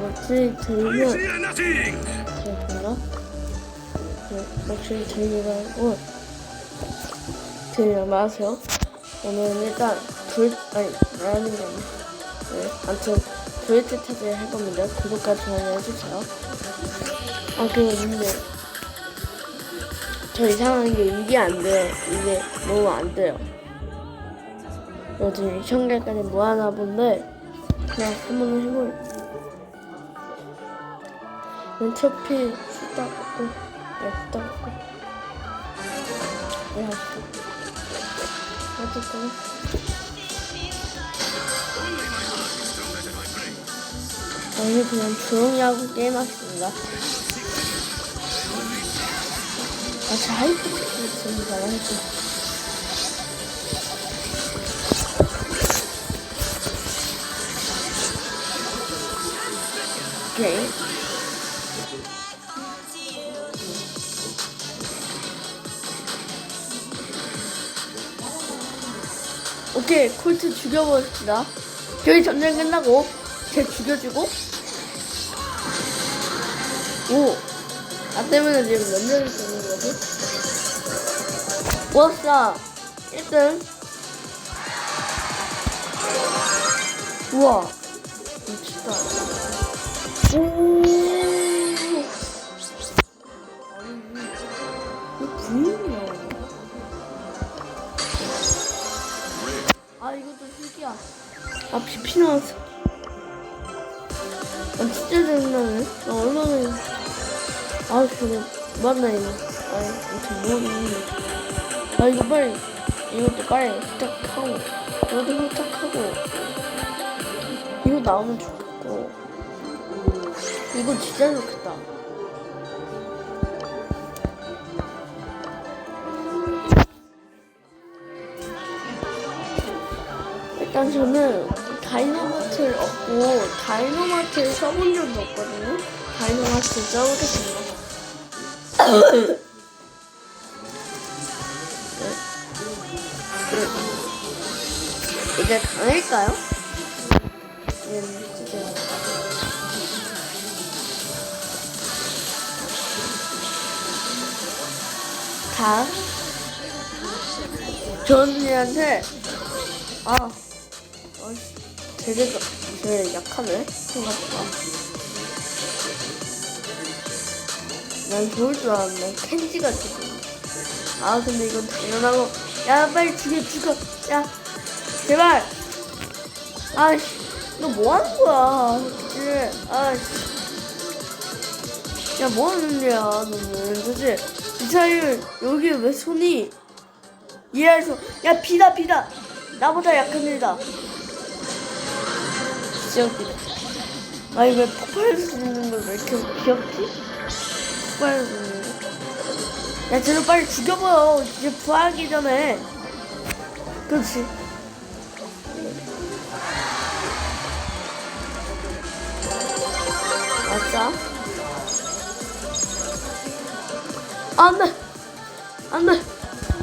목소리 들리면? 네, 목소리 들리면 들려 마세요. 오늘은 일단 불 아니 말하는 거 아니야. 네, 아무튼 브레이트 타즈 해봅니다. 구독과 좋아요 해주세요. 아 그리고 근데 저 이상한 게 이게 안 돼요. 이게 너무 안 돼요. 요즘 시험까지 모아나 본데 그냥 한번 해볼. 갖고 네, 수다 갖고 네, 할게. 어쨌든 오늘 그냥 조용히 하고 게임하겠습니다. 아, 저 하이프 지금 잘하죠. 오케이. 오케이, 콜트 죽여버립시다. 저희 전쟁 끝나고, 쟤 죽여주고, 오! 나 때문에 지금 몇 년을 쓰는 거지? 왔어! 1등! 우와! 아, 비피 나왔어. 아, 진짜 장난해? 나 얼마나. 아, 저거, 맞나. 아, 이거 뭐니. 아, 이거 빨리, 이것도 빨리 후딱하고, 이것도 후딱하고, 이거 나오면 좋겠고, 이거 진짜 좋겠다. 일단 저는 다이너마트를 얻고 다이너마트를 써본 적이 없거든요. 다이너마트 써보겠습니다. 네. 이제 강할까요? 네, 이제. 다 전이한테 아 되게, 가- 되게 약하네, 생각보다. 난 좋을 줄 알았네. 켄지가 지금. 아, 근데 이건 당연하고. 야, 빨리 죽여, 죽여. 야, 제발. 아이씨, 너 뭐 하는 거야, 그치? 아이씨. 야, 뭐 하는 거야, 너는. 도대체, 미사일, 여기 왜 손이. 이해해서. 야, 비다, 비다. 나보다 약합니다. 웃기다. 아니 왜 폭발할 수 있는 걸 왜 이렇게 귀엽지? 폭발할 수 있는 거. 야 쟤는 빨리 죽여버려. 이제 부활하기 전에. 그렇지. 맞아. 안 돼. 안 돼.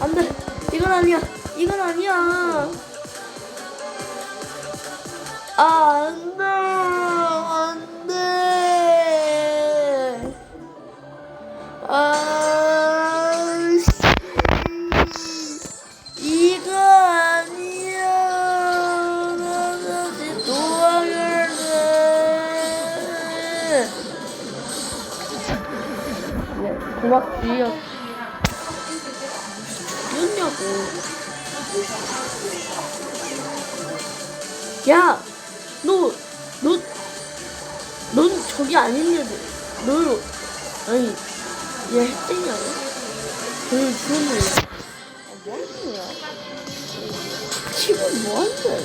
안 돼. 이건 아니야. 이건 아니야. 안 돼. 안 돼. 아, 씨. 이거 아니야. 나 다시 도와줄래. 네, 고맙지요. 죽였냐고. 야, 너, 너, 넌 저기 아닌데, 너, 아니, 얘 핵쟁이 아니야? 쟤 죽었네. 아, 뭐 하는 거야? 지금 뭐 하는 거야?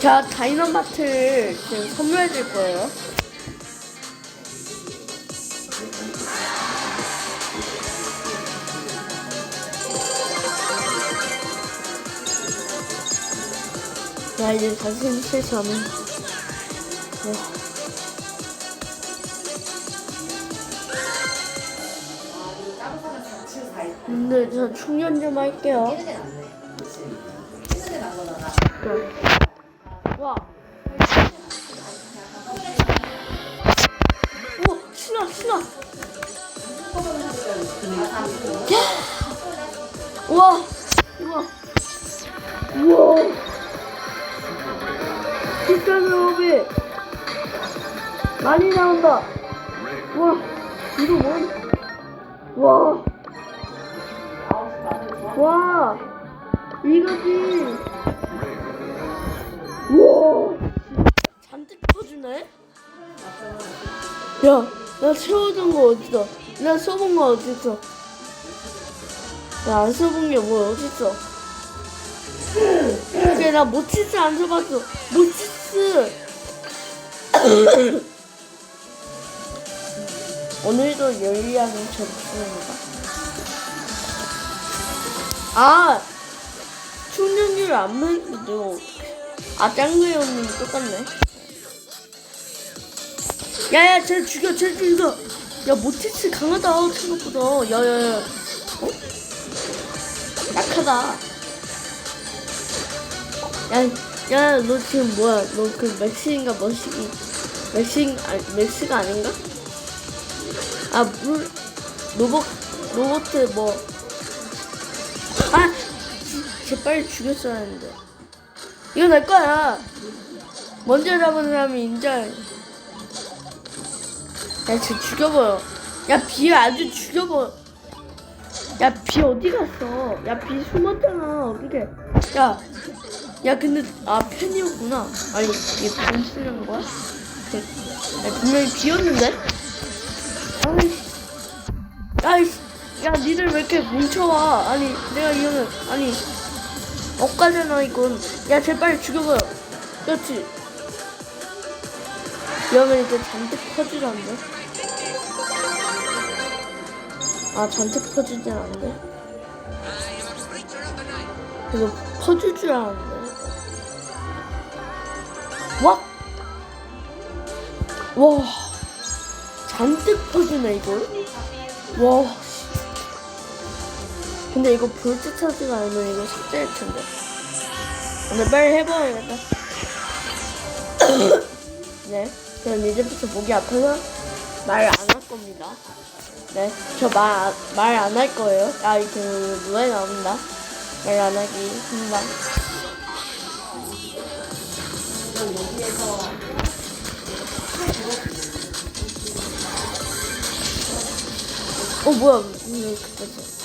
자, 다이너마트를 지금 선물해 줄 거예요. 날일 단순히 실수하면. 네. 근데 저 충전 좀 할게요. 네. 와 우와. 오, 신나 신나 와. 많이 나온다. 우와 이거 뭐와. 와 이거지. 우와. 잔뜩 퍼주네? 야 나 채워둔 거 어딨어 나 써본 거 어딨어 나 안 써본 게 뭐야 어딨어 근데 나 모치스 안 써봤어. 모치스 오늘도 열리하는 접수입니다. 아 충전율 안 어떡해 아 짱구의 언니 똑같네. 야 야 쟤 죽여 쟤 죽여. 야 모티스 강하다 생각보다. 야 야 야. 어? 약하다. 야 야 너 지금 뭐야? 너 그 맥스인가 머시기 맥스 아 맥스가 아닌가? 아 물 로봇 로봇 뭐. 아! 쟤 빨리 죽였어야 했는데. 이거 내 거야. 먼저 잡은 사람이 인정 야 쟤 죽여버려. 야 비 아주 죽여버려. 야 비 어디 갔어? 야 비 숨었잖아. 어떻게. 야 야 근데 아 팬이었구나. 아니 이게 돈 쓰는 거야? 그, 야, 분명히 비었는데? 아이씨 야 니들 왜 이렇게 뭉쳐와? 아니 내가 이거는 아니 억가잖아 이건. 야쟤 빨리 죽여버려 그렇지? 이러면 이제 잔뜩 퍼지라는데 아 잔뜩 퍼지진 않는데 이거 퍼질 줄 알았는데 와! 와! 잔뜩 퍼지네 이걸 와. 씨. 근데 이거 볼트 차지가 아니면 이거 삭제할 텐데. 근데 빨리 해봐야겠다. 네. 그럼 이제부터 목이 아파서 말 안 할 겁니다. 네. 저 말 말 안 할 거예요. 아 이렇게 노래 나옵니다. 말 안 하기. 합니다 어 뭐야. 왜 이렇게 빠져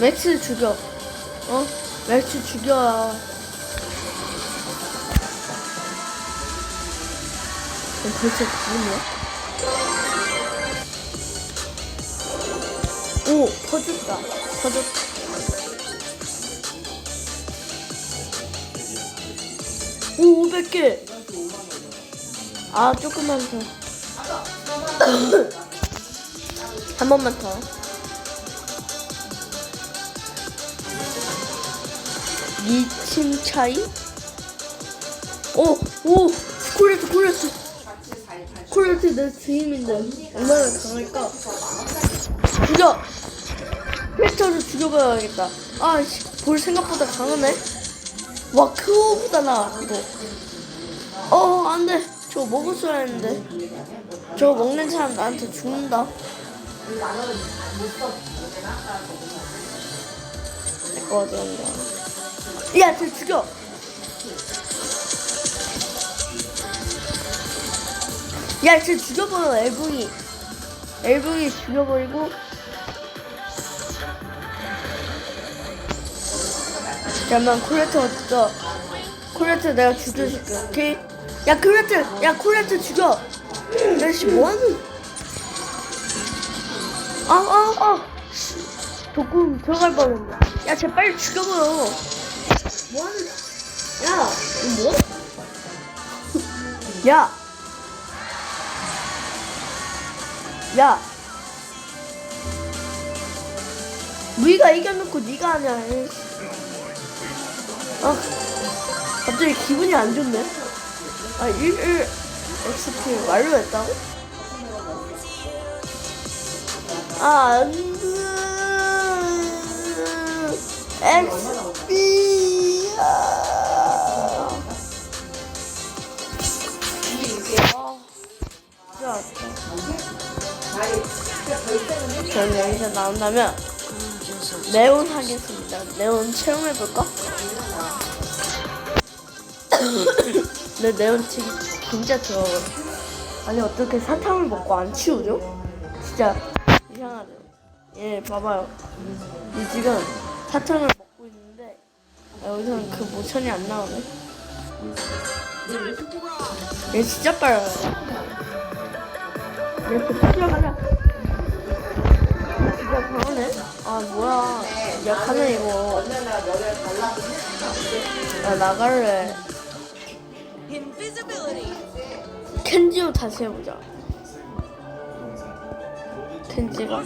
맥스 죽여. 어? 맥스 죽여. 그럼 벌써 죽었네. 오, 퍼졌다. 퍼졌다. 오, 500개. 아, 조금만 더. 한 번만 더. 미친 차이? 오, 오, 콜레트, 콜레트. 콜레트 내 주임인데 얼마나 강할까? 죽여! 팩터를 죽여봐야겠다. 아, 씨, 볼 생각보다 강하네. 와, 크오보다 나, 이거. 어, 안 돼. 저거 먹었어야 했는데. 저거 먹는 사람 나한테 죽는다. 바꿔야 된다. 야, 쟤 죽여! 야, 쟤 죽여버려, 엘붕이. 엘붕이 죽여버리고. 잠깐만, 콜레트 어딨어? 콜레트 내가 죽여줄게, 오케이? 야, 콜레트! 야, 콜레트 죽여! 야 씨, 뭐하는? 아, 아, 아! 독금 들어갈 뻔했네. 야, 쟤 빨리 죽여버려. 뭐 하는? 야, 이거 뭐? 야, 야. 우리가 이겨놓고 네가 하냐? 이. 아, 갑자기 기분이 안 좋네. 아, 1, 1 XP 완료했다고? 아, 안 돼. XP. 저는 여기서 나온다면 네온 하겠습니다. 네온 체험해볼까? 내 네온 치기 진짜 좋아하거든. 아니 어떻게 사탕을 먹고 안 치우죠? 진짜 이상하죠. 예, 봐봐요. 이 지금 사탕을 여기서는 그 모션이 안 나오네. 얘 진짜 빨라요. 이렇게 풀어가자. 진짜 강하네. 아 뭐야? 약하네 이거. 나 나갈래. 켄지로 다시 해보자. 켄지가.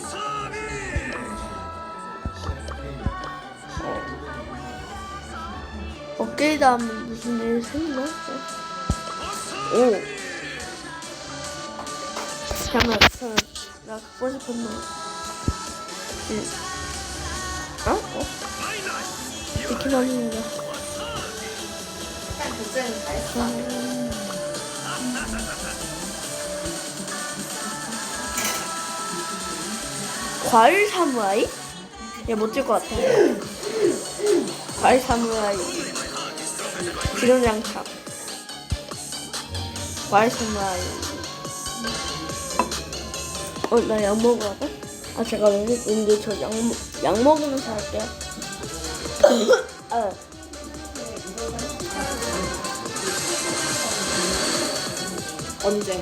업그레이드 하면 무슨 일 생기나? 오. 잠깐만, 잠깐만. 나 갖고 싶은 거. 응. 어? 어? 이렇게 하는 거. 과일 사무라이? 얘 못질 것 같아. 과일 사무라이. 기름 양탕. 과일 사무라이. 어, 나 약 먹어야 돼? 아, 제가 왠지, 왠지 저 약, 먹으면서 할게요. 아. 언제?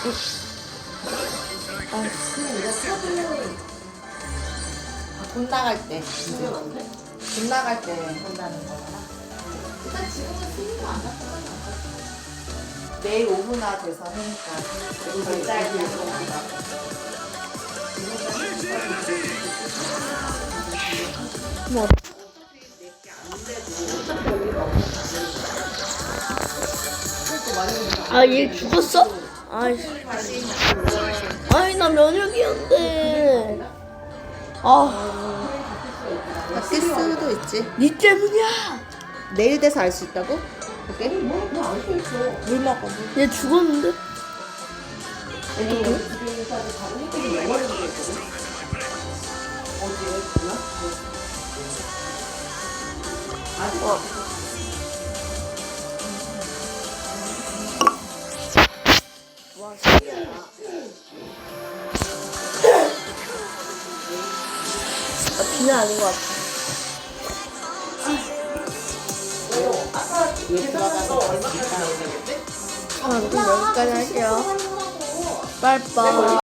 돈 나갈 때. 돈 나갈 때 한다는 거구나. 일단 지금은 스윙도 안 났잖아. 내일 오후나 돼서 하니까. 결제할 때 뭐. 아, 얘 죽었어? 아이씨. 아니, 나 면역이었는데. 아, 바뀔 수도 있지. 니 때문이야. 내일 돼서 알 수 있다고? 그게? 물 먹어. 물. 얘 죽었는데? 와, 신기하다. 아, 비는 아닌 것 같아. 아, 그럼 여기까지 할게요. 빠이빠이.